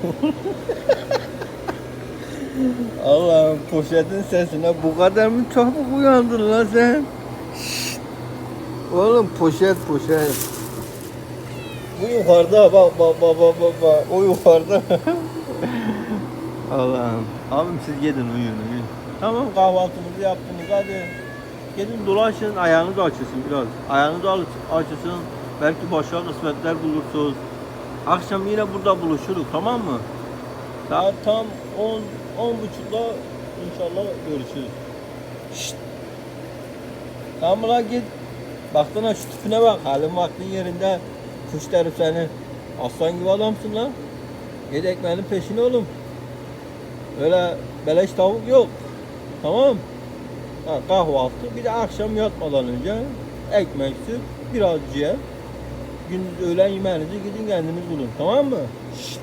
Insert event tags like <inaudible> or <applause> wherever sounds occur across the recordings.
<laughs> Allah'ım poşetin sesine bu kadar mı çabuk uyandın lan sen? Şşt! Oğlum poşet poşet. Bu yukarıda bak bak bak bak bak, bak. o yukarıda. <laughs> Allah'ım. Abim siz gidin uyuyun uyuyun. Tamam kahvaltınızı yaptınız hadi. Gidin dolaşın ayağınız açılsın biraz. Ayağınız al- açılsın. Belki başka kısmetler bulursunuz. Akşam yine burada buluşuruz tamam mı? Saat tam 10 10 buçukta inşallah görüşürüz. Şşt. Tamam lan git. Baktın şu tipine bak. Halin vaktin yerinde. Kuş derim seni. Aslan gibi adamsın lan. Git ekmeğinin peşine oğlum. Öyle beleş tavuk yok. Tamam. Ha, kahvaltı bir de akşam yatmadan önce ekmek, süt, biraz ciğer. Gündüz öğlen yemeğinizi gidin kendiniz bulun. Tamam mı? Şşt.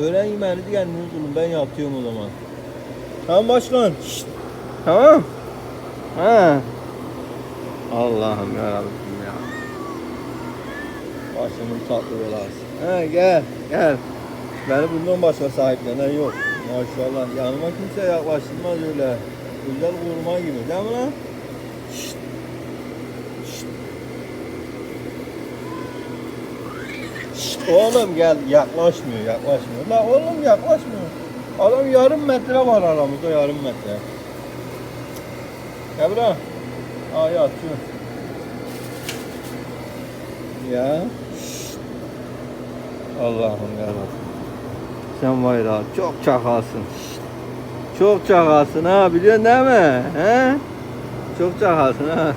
Öğlen yemeğinizi kendiniz bulun. Ben yatıyorum o zaman. Tamam başkan. Şşt. Tamam. Ha. Allah'ım ya Rabbim ya. Başımın tatlı belası. Ha gel gel. Beni bundan başka sahiplenen yok. Maşallah yanıma kimse yaklaştırmaz öyle. Güzel kurma gibi değil mi lan? Şşt. Oğlum gel yaklaşmıyor yaklaşmıyor. La oğlum yaklaşmıyor. Adam yarım metre var aramızda yarım metre. Gel buraya. Aa yatıyor. Ya. Allah'ım yarabbim. Sen var ya çok çakalsın. Çok çakalsın ha biliyorsun değil mi? He? Çok çakalsın ha.